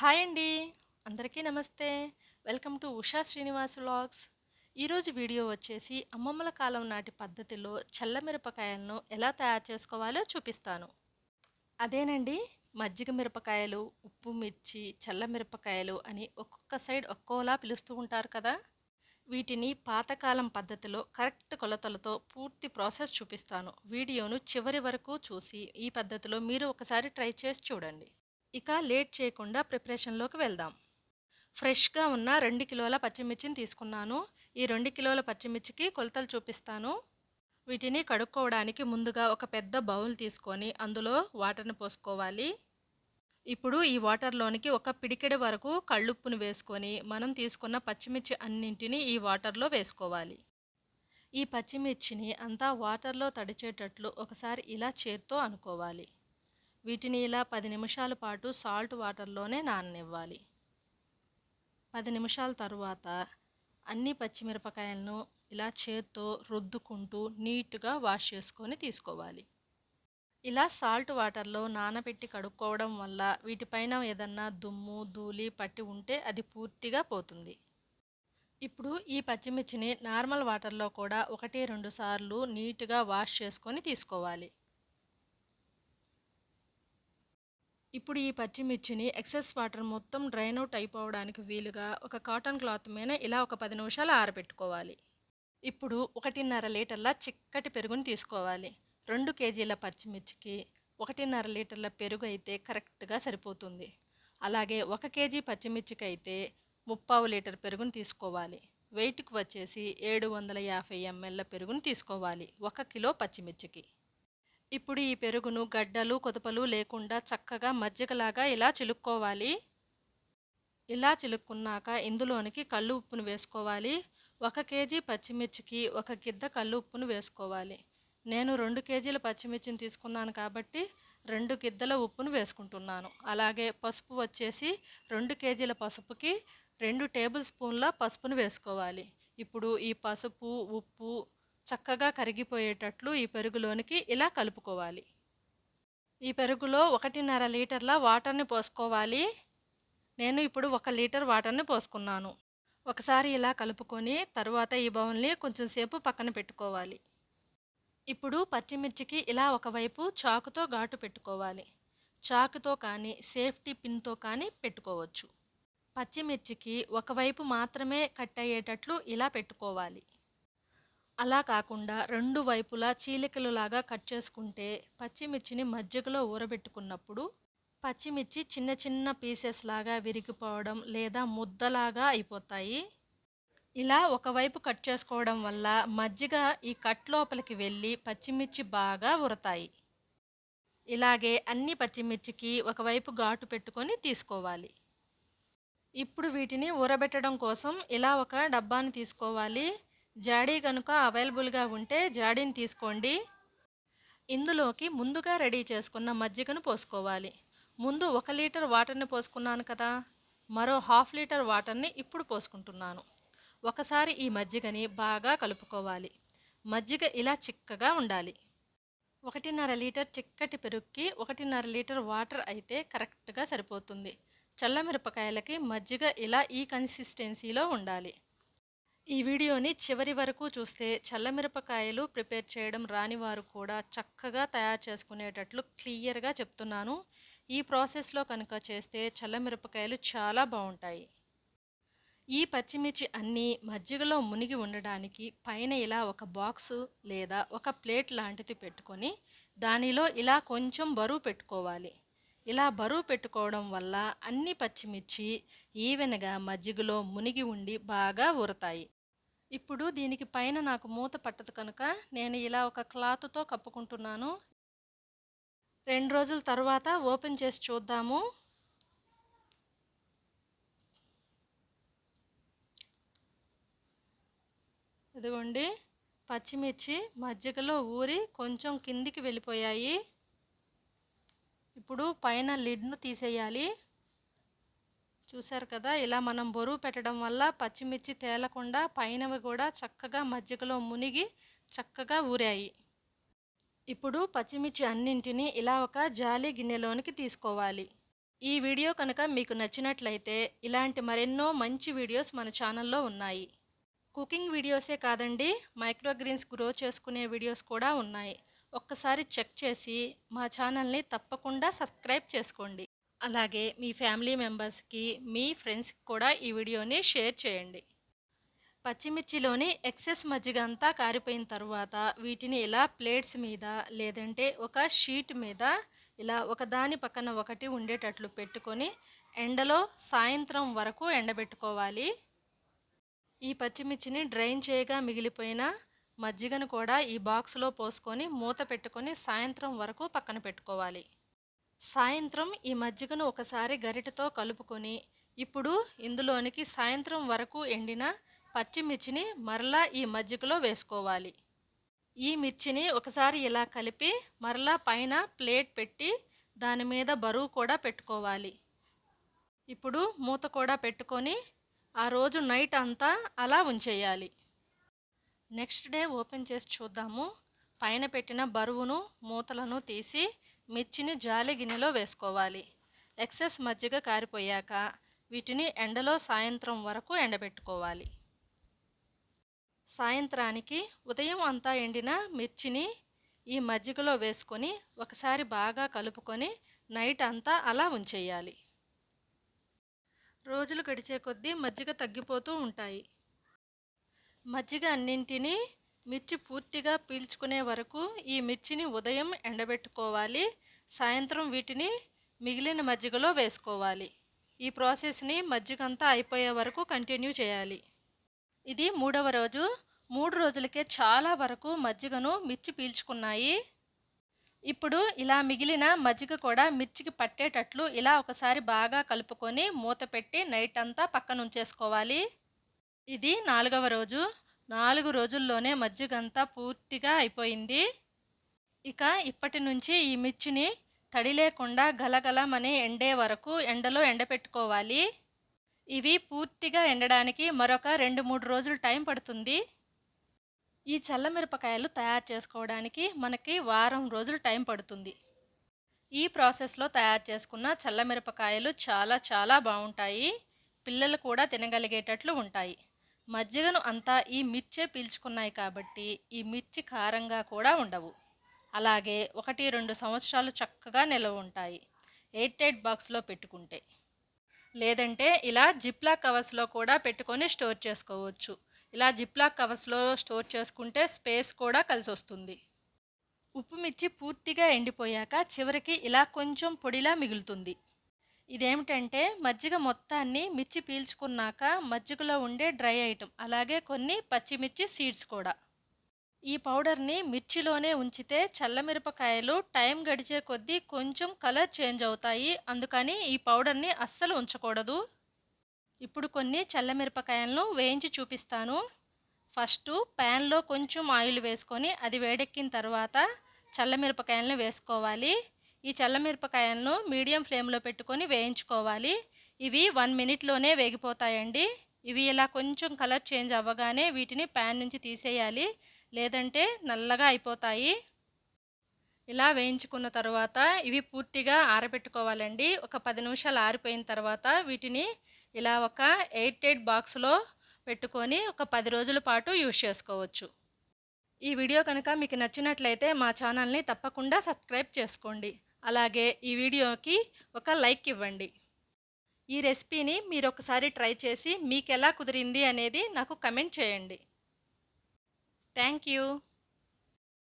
Hi అండి. అందరికీ నమస్తే. Welcome to Usha Srinivas vlogs. ఈరోజు వీడియో వచ్చేసి అమ్మమ్మల కాలం నాటి పద్ధతిలో చల్లమిరపకాయలను ఎలా తయారు చేసుకోవాలో చూపిస్తాను. అదేనండి మజ్జిగ మిరపకాయలు ఉప్పు మిర్చి చల్లమిరపకాయలు అని ఒక్కొక్క సైడ్ ఒక్కోలా పిలుస్తూ ఉంటారు కదా. వీటిని పాతకాలం పద్ధతిలో కరెక్ట్ కొలతలతో పూర్తి ప్రాసెస్ చూపిస్తాను. వీడియోను చివరి వరకు చూసి ఈ పద్ధతిలో మీరు ఒకసారి ట్రై చేసి చూడండి. ఇక లేట్ చేయకుండా ప్రిపరేషన్లోకి వెళ్దాం. ఫ్రెష్గా ఉన్న రెండు కిలోల పచ్చిమిర్చిని తీసుకున్నాను. ఈ రెండు కిలోల పచ్చిమిర్చికి కొలతలు చూపిస్తాను. వీటిని కడుక్కోవడానికి ముందుగా ఒక పెద్ద బౌల్ తీసుకొని అందులో వాటర్ని పోసుకోవాలి. ఇప్పుడు ఈ వాటర్లోనికి ఒక పిడికెడు వరకు కళ్ళుప్పును వేసుకొని మనం తీసుకున్న పచ్చిమిర్చి అన్నింటినీ ఈ వాటర్లో వేసుకోవాలి. ఈ పచ్చిమిర్చిని అంతా వాటర్లో తడిచేటట్లు ఒకసారి ఇలా చేత్తో అనుకోవాలి. వీటిని ఇలా పది నిమిషాల పాటు సాల్ట్ వాటర్లోనే నాననివ్వాలి. పది నిమిషాల తరువాత అన్ని పచ్చిమిరపకాయలను ఇలా చేత్తో రుద్దుకుంటూ నీట్గా వాష్ చేసుకొని తీసుకోవాలి. ఇలా సాల్ట్ వాటర్లో నానబెట్టి కడుక్కోవడం వల్ల వీటిపైన ఏదన్నా దుమ్ము ధూళి పట్టి ఉంటే అది పూర్తిగా పోతుంది. ఇప్పుడు ఈ పచ్చిమిర్చిని నార్మల్ వాటర్లో కూడా ఒకటి రెండు సార్లు నీట్గా వాష్ చేసుకొని తీసుకోవాలి. ఇప్పుడు ఈ పచ్చిమిర్చిని ఎక్సెస్ వాటర్ మొత్తం డ్రైన్ అవుట్ అయిపోవడానికి వీలుగా ఒక కాటన్ క్లాత్ మీద ఇలా ఒక పది నిమిషాలు ఆరబెట్టుకోవాలి. ఇప్పుడు ఒకటిన్నర లీటర్ల చిక్కటి పెరుగుని తీసుకోవాలి. రెండు కేజీల పచ్చిమిర్చికి ఒకటిన్నర లీటర్ల పెరుగు అయితే కరెక్ట్గా సరిపోతుంది. అలాగే ఒక కేజీ పచ్చిమిర్చికి అయితే ముప్పావు లీటర్ పెరుగుని తీసుకోవాలి. వెయిట్కి వచ్చేసి ఏడు వందల యాభై ఎంఎల్ల పెరుగుని తీసుకోవాలి. ఒక కిలో పచ్చిమిర్చికి. ఇప్పుడు ఈ పెరుగును గడ్డలు కొదపలు లేకుండా చక్కగా మజ్జిగలాగా ఇలా చిలుక్కోవాలి. ఇలా చిలుక్కున్నాక ఇందులోనికి కళ్ళు ఉప్పును వేసుకోవాలి. ఒక కేజీ పచ్చిమిర్చికి ఒక గిద్ద కళ్ళు ఉప్పును వేసుకోవాలి. నేను రెండు కేజీల పచ్చిమిర్చిని తీసుకున్నాను కాబట్టి రెండు గిద్దల ఉప్పును వేసుకుంటున్నాను. అలాగే పసుపు వచ్చేసి రెండు కేజీల పసుపుకి రెండు టేబుల్ స్పూన్ల పసుపును వేసుకోవాలి. ఇప్పుడు ఈ పసుపు ఉప్పు చక్కగా కరిగిపోయేటట్లు ఈ పెరుగులోనికి ఇలా కలుపుకోవాలి. ఈ పెరుగులో ఒకటిన్నర లీటర్ల వాటర్ని పోసుకోవాలి. నేను ఇప్పుడు ఒక లీటర్ వాటర్ని పోసుకున్నాను. ఒకసారి ఇలా కలుపుకొని తరువాత ఈ బౌల్ని కొంచెం సేపు పక్కన పెట్టుకోవాలి. ఇప్పుడు పచ్చిమిర్చికి ఇలా ఒకవైపు చాకుతో ఘాటు పెట్టుకోవాలి. చాకుతో కానీ సేఫ్టీ పిన్తో కానీ పెట్టుకోవచ్చు. పచ్చిమిర్చికి ఒకవైపు మాత్రమే కట్ అయ్యేటట్లు ఇలా పెట్టుకోవాలి. అలా కాకుండా రెండు వైపులా చీలికలులాగా కట్ చేసుకుంటే పచ్చిమిర్చిని మజ్జిగలో ఊరబెట్టుకున్నప్పుడు పచ్చిమిర్చి చిన్న చిన్న పీసెస్ లాగా విరిగిపోవడం లేదా ముద్దలాగా అయిపోతాయి. ఇలా ఒకవైపు కట్ చేసుకోవడం వల్ల మజ్జిగ ఈ కట్ లోపలికి వెళ్ళి పచ్చిమిర్చి బాగా ఉరతాయి ఇలాగే అన్ని పచ్చిమిర్చికి ఒకవైపు ఘాటు పెట్టుకొని తీసుకోవాలి. ఇప్పుడు వీటిని ఊరబెట్టడం కోసం ఇలా ఒక డబ్బాని తీసుకోవాలి. జాడీ కనుక అవైలబుల్గా ఉంటే జాడీని తీసుకోండి. ఇందులోకి ముందుగా రెడీ చేసుకున్న మజ్జిగను పోసుకోవాలి. ముందు ఒక లీటర్ వాటర్ని పోసుకున్నాను కదా మరో హాఫ్ లీటర్ వాటర్ని ఇప్పుడు పోసుకుంటున్నాను. ఒకసారి ఈ మజ్జిగని బాగా కలుపుకోవాలి. మజ్జిగ ఇలా చిక్కగా ఉండాలి. ఒకటిన్నర లీటర్ చిక్కటి పెరుగుకి ఒకటిన్నర లీటర్ వాటర్ అయితే కరెక్ట్గా సరిపోతుంది. చల్లమిరపకాయలకి మజ్జిగ ఇలా ఈ కన్సిస్టెన్సీలో ఉండాలి. ఈ వీడియోని చివరి వరకు చూస్తే చల్లమిరపకాయలు ప్రిపేర్ చేయడం రాని వారు కూడా చక్కగా తయారు చేసుకునేటట్లు క్లియర్గా చెప్తున్నాను. ఈ ప్రాసెస్లో కనుక చేస్తే చల్లమిరపకాయలు చాలా బాగుంటాయి. ఈ పచ్చిమిర్చి అన్నీ మజ్జిగలో మునిగి ఉండడానికి పైన ఇలా ఒక బాక్సు లేదా ఒక ప్లేట్ లాంటిది పెట్టుకొని దానిలో ఇలా కొంచెం బరువు పెట్టుకోవాలి. ఇలా బరువు పెట్టుకోవడం వల్ల అన్ని పచ్చిమిర్చి ఈవెన్గా మజ్జిగలో మునిగి ఉండి బాగా ఊరతాయి ఇప్పుడు దీనికి పైన నాకు మూత పట్టదు కనుక నేను ఇలా ఒక క్లాత్తో కప్పుకుంటున్నాను. రెండు రోజుల తర్వాత ఓపెన్ చేసి చూద్దాము. ఇదిగోండి పచ్చిమిర్చి మజ్జిగలో ఊరి కొంచెం కిందికి వెళ్ళిపోయాయి. ఇప్పుడు పైన లిడ్ను తీసేయాలి. చూసారు కదా ఇలా మనం బరువు పెట్టడం వల్ల పచ్చిమిర్చి తేలకుండా పైనవి కూడా చక్కగా మజ్జిగలో మునిగి చక్కగా ఊరాయి. ఇప్పుడు పచ్చిమిర్చి అన్నింటినీ ఇలా ఒక జాలి గిన్నెలోనికి తీసుకోవాలి. ఈ వీడియో కనుక మీకు నచ్చినట్లయితే ఇలాంటి మరెన్నో మంచి వీడియోస్ మన ఛానల్లో ఉన్నాయి. కుకింగ్ వీడియోసే కాదండి మైక్రోగ్రీన్స్ గ్రో చేసుకునే వీడియోస్ కూడా ఉన్నాయి. ఒక్కసారి చెక్ చేసి మా ఛానల్ని తప్పకుండా సబ్స్క్రైబ్ చేసుకోండి. అలాగే మీ ఫ్యామిలీ మెంబర్స్కి మీ ఫ్రెండ్స్కి కూడా ఈ వీడియోని షేర్ చేయండి. పచ్చిమిర్చిలోని ఎక్సెస్ మజ్జిగ అంతా కారిపోయిన తర్వాత వీటిని ఇలా ప్లేట్స్ మీద లేదంటే ఒక షీట్ మీద ఇలా ఒకదాని పక్కన ఒకటి ఉండేటట్లు పెట్టుకొని ఎండలో సాయంత్రం వరకు ఎండబెట్టుకోవాలి. ఈ పచ్చిమిర్చిని డ్రైన్ చేయగా మిగిలిపోయిన మజ్జిగను కూడా ఈ బాక్స్లో పోసుకొని మూత పెట్టుకొని సాయంత్రం వరకు పక్కన పెట్టుకోవాలి. సాయంత్రం ఈ మజ్జిగను ఒకసారి గరిటతో కలుపుకొని ఇప్పుడు ఇందులోనికి సాయంత్రం వరకు ఎండిన పచ్చిమిర్చిని మరలా ఈ మజ్జిగలో వేసుకోవాలి. ఈ మిర్చిని ఒకసారి ఇలా కలిపి మరలా పైన ప్లేట్ పెట్టి దాని మీద బరువు కూడా పెట్టుకోవాలి. ఇప్పుడు మూత కూడా పెట్టుకొని ఆ రోజు నైట్ అంతా అలా ఉంచేయాలి. నెక్స్ట్ డే ఓపెన్ చేసి చూద్దాము. పైన పెట్టిన బరువును మూతలను తీసి మిర్చిని జాలి గిన్నెలో వేసుకోవాలి. ఎక్సెస్ మజ్జిగ కారిపోయాక వీటిని ఎండలో సాయంత్రం వరకు ఎండబెట్టుకోవాలి. సాయంత్రానికి ఉదయం అంతా ఎండిన మిర్చిని ఈ మజ్జిగలో వేసుకొని ఒకసారి బాగా కలుపుకొని నైట్ అంతా అలా ఉంచేయాలి. రోజులు గడిచే కొద్దీ మజ్జిగ తగ్గిపోతూ ఉంటాయి. మజ్జిగ అన్నింటినీ మిర్చి పూర్తిగా పీల్చుకునే వరకు ఈ మిర్చిని ఉదయం ఎండబెట్టుకోవాలి. సాయంత్రం వీటిని మిగిలిన మజ్జిగలో వేసుకోవాలి. ఈ ప్రాసెస్ని మజ్జిగంతా అయిపోయే వరకు కంటిన్యూ చేయాలి. ఇది మూడవ రోజు. మూడు రోజులకే చాలా వరకు మజ్జిగను మిర్చి పీల్చుకున్నాయి. ఇప్పుడు ఇలా మిగిలిన మజ్జిగ కూడా మిర్చికి పట్టేటట్లు ఇలా ఒకసారి బాగా కలుపుకొని మూత పెట్టి నైట్ అంతా పక్కన ఉంచేసుకోవాలి ఇది నాలుగవ రోజు. నాలుగు రోజుల్లోనే మజ్జిగంతా పూర్తిగా అయిపోయింది. ఇక ఇప్పటి నుంచి ఈ మిర్చిని తడి లేకుండా గలగలమని ఎండే వరకు ఎండలో ఎండపెట్టుకోవాలి. ఇవి పూర్తిగా ఎండడానికి మరొక రెండు మూడు రోజులు టైం పడుతుంది. ఈ చల్లమిరపకాయలు తయారు చేసుకోవడానికి మనకి వారం రోజులు టైం పడుతుంది. ఈ ప్రాసెస్లో తయారు చేసుకున్న చల్లమిరపకాయలు చాలా చాలా బాగుంటాయి. పిల్లలు కూడా తినగలిగేటట్లు ఉంటాయి. మజ్జిగను అంతా ఈ మిర్చే పీల్చుకున్నాయి కాబట్టి ఈ మిర్చి కారంగా కూడా ఉండవు. అలాగే ఒకటి రెండు సంవత్సరాలు చక్కగా నిలవ ఉంటాయి. ఎయిట్ ఎయిట్ బాక్స్లో పెట్టుకుంటే. లేదంటే ఇలా జిప్లా కవర్స్లో కూడా పెట్టుకొని స్టోర్ చేసుకోవచ్చు. ఇలా జిప్లా కవర్స్లో స్టోర్ చేసుకుంటే స్పేస్ కూడా కలిసి వస్తుంది ఉప్పు మిర్చి పూర్తిగా ఎండిపోయాక చివరికి ఇలా కొంచెం పొడిలా మిగులుతుంది. ఇదేమిటంటే మజ్జిగ మొత్తాన్ని మిర్చి పీల్చుకున్నాక మజ్జిగలో ఉండే డ్రై ఐటమ్ అలాగే కొన్ని పచ్చిమిర్చి సీడ్స్ కూడా. ఈ పౌడర్ని మిర్చిలోనే ఉంచితే చల్లమిరపకాయలు టైం గడిచే కొద్దీ కొంచెం కలర్ చేంజ్ అవుతాయి అందుకని ఈ పౌడర్ని అస్సలు ఉంచకూడదు. ఇప్పుడు కొన్ని చల్లమిరపకాయలను వేయించి చూపిస్తాను. ఫస్ట్ ప్యాన్లో కొంచెం ఆయిల్ వేసుకొని అది వేడెక్కిన తర్వాత చల్లమిరపకాయలను వేసుకోవాలి. ఈ చల్లమిరపకాయలను మీడియం ఫ్లేమ్లో పెట్టుకొని వేయించుకోవాలి. ఇవి వన్ మినిట్లోనే వేగిపోతాయండి. ఇవి ఇలా కొంచెం కలర్ చేంజ్ అవ్వగానే వీటిని ప్యాన్ నుంచి తీసేయాలి. లేదంటే నల్లగా అయిపోతాయి. ఇలా వేయించుకున్న తర్వాత ఇవి పూర్తిగా ఆరబెట్టుకోవాలండి. ఒక పది నిమిషాలు ఆరిపోయిన తర్వాత వీటిని ఇలా ఒక ఎయిట్ ఎయిట్ బాక్స్లో పెట్టుకొని ఒక పది రోజుల పాటు యూజ్ చేసుకోవచ్చు. ఈ వీడియో కనుక మీకు నచ్చినట్లయితే మా ఛానల్ని తప్పకుండా సబ్స్క్రైబ్ చేసుకోండి. అలాగే ఈ వీడియోకి ఒక లైక్ ఇవ్వండి. ఈ రెసిపీని మీరు ఒకసారి ట్రై చేసి మీకు ఎలా కుదిరింది అనేది నాకు కమెంట్ చేయండి. Thank you.